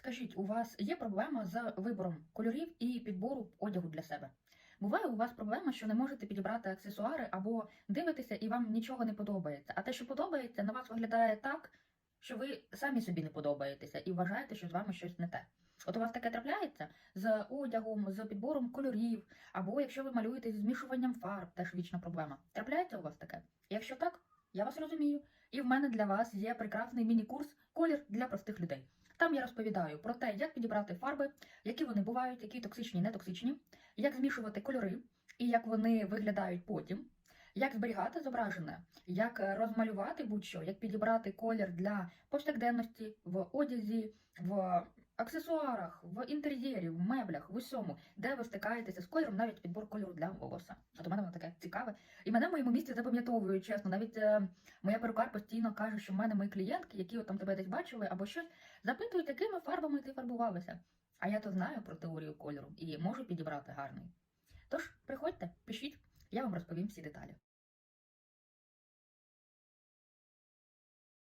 Скажіть, у вас є проблема з вибором кольорів і підбору одягу для себе? Буває у вас проблема, що не можете підібрати аксесуари або дивитеся і вам нічого не подобається. А те, що подобається, на вас виглядає так, що ви самі собі не подобаєтеся і вважаєте, що з вами щось не те. От у вас таке трапляється з одягом, з підбором кольорів, або якщо ви малюєте зі змішуванням фарб, теж вічна проблема. Трапляється у вас таке? Якщо так, я вас розумію. І в мене для вас є прекрасний міні-курс Колір для простих людей. Там я розповідаю про те, як підібрати фарби, які вони бувають, які токсичні, не токсичні, як змішувати кольори і як вони виглядають потім, як зберігати зображене, як розмалювати будь-що, як підібрати колір для повсякденності в одязі, в аксесуарах, в інтер'єрі, в меблях, в усьому, де ви стикаєтеся з кольором, навіть підбор кольору для волосся. От у мене цікаве. І мене в моєму місці запам'ятовують, чесно. Навіть е, моя перукар постійно каже, що в мене мої клієнтки, які от там тебе десь бачили або щось, запитують, якими фарбами ти фарбувалася. А я то знаю про теорію кольору і можу підібрати гарний. Тож, приходьте, пишіть, я вам розповім всі деталі.